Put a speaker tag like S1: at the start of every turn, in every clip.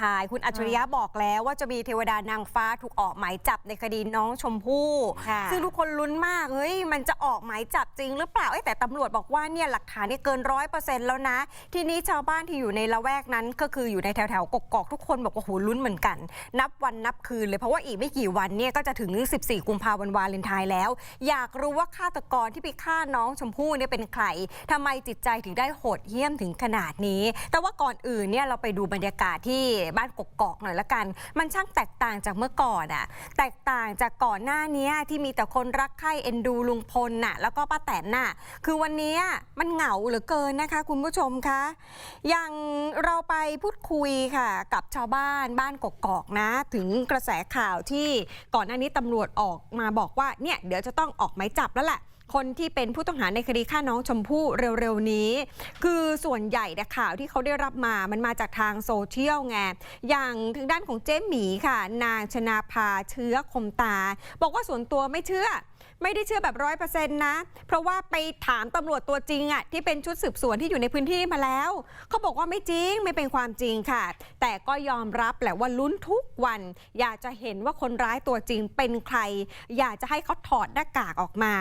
S1: ทายคุณอัจฉริยะบอกแล้วว่าจะมีเทวดานางฟ้าถูกออกหมายจับในคดีน้องชมพู่
S2: ค่ะ
S1: ซึ่งทุกคนลุ้นมากเฮ้ยมันจะออกหมายจับจริงหรือเปล่าเอ้ยแต่ตำรวจบอกว่าเนี่ยหลักฐานเนี่ยเกินร้อยเปอร์เซ็นต์แล้วนะ ทีนี้ชาวบ้านที่อยู่ในละแวกนั้น ก็คืออยู่ในแถวแถวๆกกอกทุกคนบอกว่าโหลุ้นเหมือนกัน นับวันนับคืนเลยเพราะว่าอีกไม่กี่วันเนี่ยก็จะถึง 14 กุมภาพันธ์วาเลนไทน์แล้ว อยากรู้ว่าฆาตกรที่ไปฆ่าน้องชมพู่เนี่ยเป็นใครทำไมจิตใจถึงได้โหดเหี้ยมถึงขนาดนี้ แต่ว่าก่อนอื่นเนี่ยเราไปดูบรรยากาศที่บ้านกกอกหน่อยละกัน มันช่างแตกต่างจากเมื่อก่อนอะแตกต่างจากก่อนหน้านี้ที่มีแต่คนรักใคร่เอ็นดูลุงพลน่ะแล้วก็ป้าแตนน่ะคือวันนี้มันเหงาเหลือเกินนะคะ คุณผู้ชมคะอย่างเราไปพูดคุยค่ะ กับชาวบ้านบ้านกกอกนะ ถึงกระแสข่าวที่ก่อนหน้านี้ตำรวจออกมาบอกว่าเนี่ยเดี๋ยวจะต้องออกหมายจับแล้วแหละ คนที่เป็นผู้ต้องหาในคดีฆ่าน้องชมพู่เร็วๆนี้ คือส่วนใหญ่เนี่ยข่าวที่เขาได้รับมามันมาจากทางโซเชียลไงอย่างทางด้านของเจ๊หมีค่ะ นางชนาภาเชื้อคมตา บอกว่าส่วนตัวไม่เชื่อ ไม่ได้เชื่อแบบร้อยเปอร์เซ็นต์นะ เพราะว่าไปถามตำรวจตัวจริงอะที่เป็นชุดสืบสวนที่อยู่ในพื้นที่มาแล้ว เขาบอกว่าไม่จริงไม่เป็นความจริงค่ะ แต่ก็ยอมรับแหละว่าลุ้นทุกวัน อยากจะเห็นว่าคนร้ายตัวจริงเป็นใคร อยากจะให้เขาถอดหน้ากากออกมา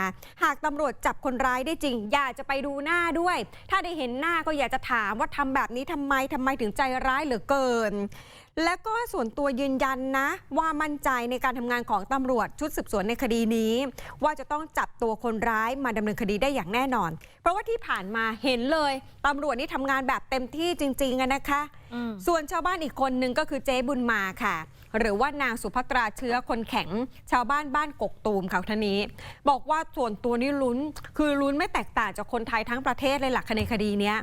S1: หากตำรวจจับคนร้ายได้จริง อยากจะไปดูหน้าด้วย ถ้าได้เห็นหน้าก็อยากจะถามว่าทำแบบนี้ทำไมทำไมถึงใจร้ายเหลือเกิน และก็ส่วนตัวยืนยันนะ ว่ามั่นใจในการทำงานของตำรวจชุดสืบสวนในคดีนี้ ว่าจะต้องจับตัวคนร้ายมาดำเนินคดีได้อย่างแน่นอน เพราะว่าที่ผ่านมาเห็นเลยตำรวจนี่ทำงานแบบเต็มที่จริงๆอะนะคะ ส่วนชาวบ้านอีกคนนึงก็คือเจ๊บุญมาค่ะ หรือว่านางสุภัตราเชื้อคนแข็งชาวบ้านบ้านกกตูมเขาท่านี้ บอกว่าส่วนตัวนี่ลุ้น คือลุ้นไม่แตกต่างจากคนไทยทั้งประเทศเลยหลักในคดีเนี้ย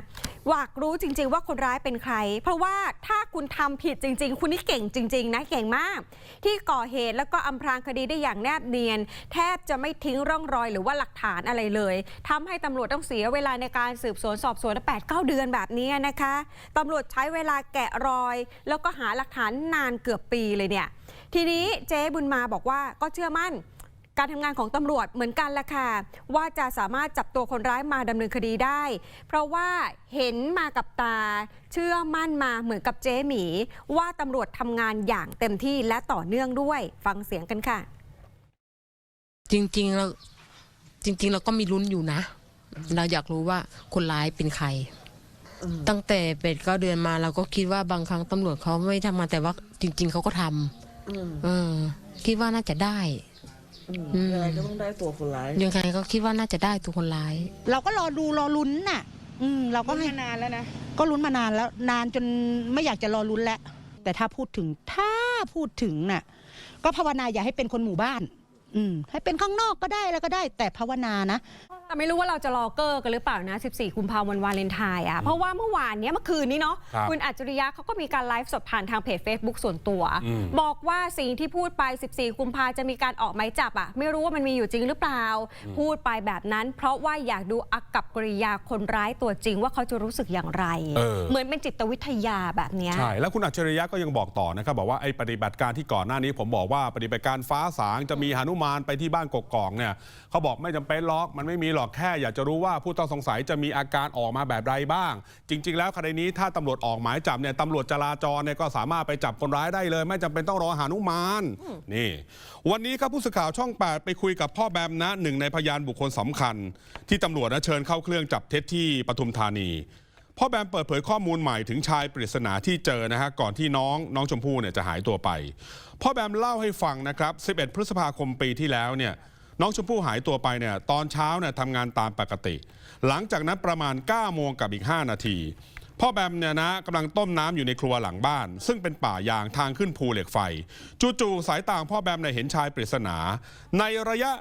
S1: อยากรู้จริง ๆ ว่าคนร้ายเป็นใคร เพราะว่าถ้าคุณทำผิดจริง ๆ คุณนี่เก่งจริง ๆ นะเก่งมาก ที่ก่อเหตุแล้วก็อำพรางคดีได้อย่างแนบเนียน แทบจะไม่ทิ้งร่องรอยหรือว่าหลักฐานอะไรเลยทำให้ตำรวจต้องเสียเวลาในการสืบสวนสอบสวนแปดเก้าเดือนแบบนี้นะคะตำรวจใช้เวลาแกะรอย แล้วก็หาหลักฐานนานเกือบปีเลยเนี่ย ทีนี้เจ๊บุญมาบอกว่าก็เชื่อมั่นการทำงานของตำรวจเหมือนกันละค่ะ ว่าจะสามารถจับตัวคนร้ายมาดำเนินคดีได้ เพราะว่าเห็นมากับตา เชื่อมั่นมาเหมือนกับเจ๊หมี ว่าตำรวจทำงานอย่างเต็มที่และต่อเนื่องด้วย ฟังเสียงกันค่ะ
S3: จริงๆเราจริง ๆ เราก็มีลุ้นอยู่นะ เราอยากรู้ว่าคนร้ายเป็นใคร ตั้งแต่เป็ดเก้าเดือนมาเราก็คิดว่าบางครั้งตำรวจเขาไม่ทำงานแต่ว่าจริง ๆเขาก็ทำเออ คิดว่าน่าจะได้อืม
S4: ยังไงก็ต้องได้ตัวคนร้าย
S3: ยังไงก็คิดว่าน่าจะได้ตัวคนร้าย
S2: เราก็รอดูรอลุ้นน่ะ อืม เราก็ให้
S4: นานแล้วนะ
S2: ก็ลุ้นมานานแล้วนานจนไม่อยากจะรอลุ้นแล้วแต่ถ้าพูดถึงถ้าพูดถึงน่ะ ก็ภาวนาอย่าให้เป็นคนหมู่บ้าน อืม ให้เป็นข้างนอกก็ได้แล้วก็ได้ แต่ภาวนานะ
S1: แต่ไม่รู้ว่าเราจะรอเกอร์กันหรือเปล่านะ 14 กุมภาพันธ์วาเลนไทน์อะ เพราะว่าเมื่อวานเนี้ยเมื่อคืนนี้เนาะ
S5: ครับ
S1: ณอัจฉริยะเขาก็มีการไลฟ์สดผ่านทางเพจ Facebook ส่วนตัว
S5: อืม
S1: บอกว่าสิ่งที่พูดไป 14 กุมภาจะมีการออกหมายจับอะ ไม่รู้ว่ามันมีอยู่จริงหรือเปล่า พูดไปแบบนั้น เพราะว่าอยากดูอากับกริยาคนร้ายตัวจริงว่าเขาจะรู้สึกอย่างไร
S5: เออ
S1: เหมือนเป็นจิตวิทยาแบบเนี้ย
S5: ใช่ แล้วคุณอัจฉริยะก็ยังบอกต่อนะครับ บอกว่าไอ้ปฏิบัติการที่ก่อนหน้านี้ ผมบอกว่าปฏิบัติการฟ้าสางจะมีหนุมานไปที่บ้านกกอกเนี่ยเขาบอกไม่จำเป็นหรอกมันไม่มีหรอกแค่อยากจะรู้ว่าผู้ต้องสงสัยจะมีอาการออกมาแบบใดบ้าง จริง ๆ แล้วคดีนี้ถ้าตำรวจออกหมายจับเนี่ยตำรวจจราจรเนี่ยก็สามารถไปจับคนร้ายได้เลย ไม่จำเป็นต้องรอหานุมานนี่ วันนี้ครับผู้สื่อข่าวช่อง 8 ไปคุยกับพ่อแบมนะหนึ่งในพยานบุคคลสำคัญ ที่ตำรวจนะเชิญเข้าเครื่องจับเท็จที่ปทุมธานีพ่อแบมเปิดเผยข้อมูลใหม่ถึงชายปริศนาที่เจอนะฮะก่อนที่น้องน้องชมพู่เนี่ยจะหายตัวไป พ่อแบมเล่าให้ฟังนะครับ 11 พฤษภาคมปีที่แล้วเนี่ย น้องชมพู่หายตัวไปเนี่ยตอนเช้าเนี่ยทำงานตามปกติ หลังจากนั้นประมาณ9โมงกับอีก 5 นาที พ่อแบมเนี่ยนะกำลังต้มน้ำอยู่ในครัวหลังบ้าน ซึ่งเป็นป่ายางทางขึ้นภูเหล็กไฟ จู่ๆสายตาของพ่อแบมเนี่ยเห็นชายปริศนา ในระยะ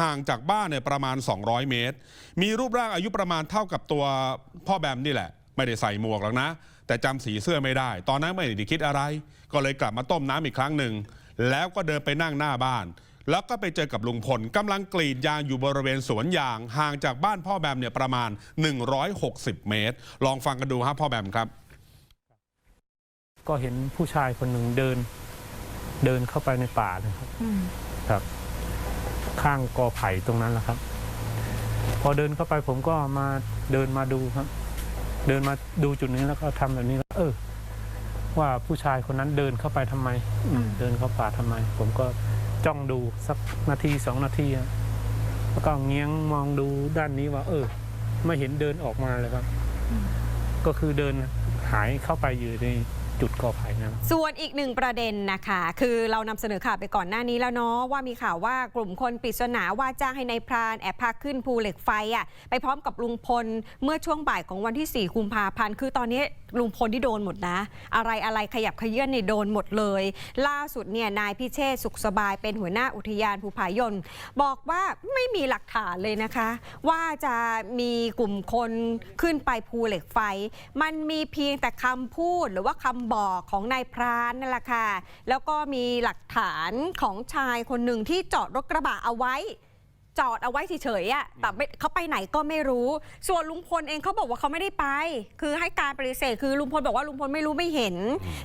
S5: ห่างจากบ้านเนี่ยประมาณ 200 เมตร มีรูปร่างอายุประมาณเท่ากับตัวพ่อแบมนี่แหละ ไม่ได้ใส่หมวกหรอกนะ แต่จำสีเสื้อไม่ได้ ตอนนั้นไม่ได้คิดอะไร ก็เลยกลับมาต้มน้ำอีกครั้งหนึ่งแล้วก็เดินไปนั่งหน้าบ้าน แล้วก็ไปเจอกับลุงพลกำลังกรีดยางอยู่บริเวณสวนยาง ห่างจากบ้านพ่อแบมเนี่ยประมาณ 160 เมตร ลองฟังกันดูครับพ่อแบมครับ
S6: ก็เห็นผู้ชายคนหนึ่งเดิน เดินเข้าไปในป่านะครับครับ ข้างกอไผ่ตรงนั้นแหละครับ พอเดินเข้าไปผมก็มาเดินมาดูครับ เดินมาดูจุดนี้แล้วก็ทำแบบนี้แล้วเออว่าผู้ชายคนนั้นเดินเข้าไปทำไมอืมเดินเข้าป่าทำไม ผมก็ จ้องดูสักนาทีสองนาทีอะแล้วก็เงี้ยงมองดูด้านนี้ว่า เออ ไม่เห็นเดินออกมาเลยครับ ก็คือเดินหายเข้าไปอยู่ใน จุดกอไผ่นั้น
S1: ส่วนอีกหนึ่งประเด็นนะคะ คือเรานำเสนอข่าวไปก่อนหน้านี้แล้วเนาะว่ามีข่าวว่ากลุ่มคนปริศนาว่าจ้างให้ในายพรานแอบพาขึ้นภูเหล็กไฟอะไปพร้อมกับลุงพลเมื่อช่วงบ่ายของวันที่ 4 กุมภาพันธ์คือตอนนี้ลุงพลที่โดนหมดนะ อะไรอะไรขยับขยื่นเนี่ยโดนหมดเลย ล่าสุดเนี่ยนายพิเชษสุขสบายเป็นหัวหน้าอุทยานภูผายนบอกว่าไม่มีหลักฐานเลยนะคะ ว่าจะมีกลุ่มคนขึ้นไปภูเหล็กไฟ มันมีเพียงแต่คำพูดหรือว่าคำบ่อของนายพรานนั่นแหละค่ะ แล้วก็มีหลักฐานของชายคนหนึ่งที่จอดรถกระบะเอาไว้ จอดเอาไว้เฉยๆอะแต่ไม่เขาไปไหนก็ไม่รู้ ส่วนลุงพลเองเขาบอกว่าเขาไม่ได้ไป คือให้การปฏิเสธคือลุงพลบอกว่าลุงพลไม่รู้ไม่เห็น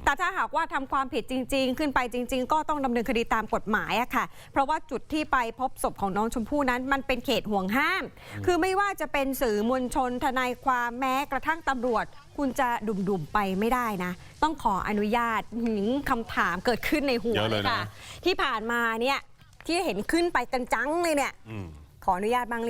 S1: แต่ถ้าหากว่าทำความผิดจริง ๆ ขึ้นไปจริง ๆ ก็ต้องดำเนินคดีตามกฎหมายอะค่ะ เพราะว่าจุดที่ไปพบศพของน้องชมพู่นั้น มันเป็นเขตห่วงห้าม คือไม่ว่าจะเป็นสื่อมวลชนทนายความแม้กระทั่งตำรวจ คุณจะดุ่มๆไปไม่ได้นะ ต้องขออนุญาตหืมคำถามเกิดขึ้นในหัว
S5: เยอะ
S1: เล
S5: เลยยนะ
S1: ค่ะ ที่ผ่านมาเนี่ย ที่เห็นขึ้นไปกันจังเลยเนี่ย
S5: อืม
S1: ขออนุญาตบ้างหรือ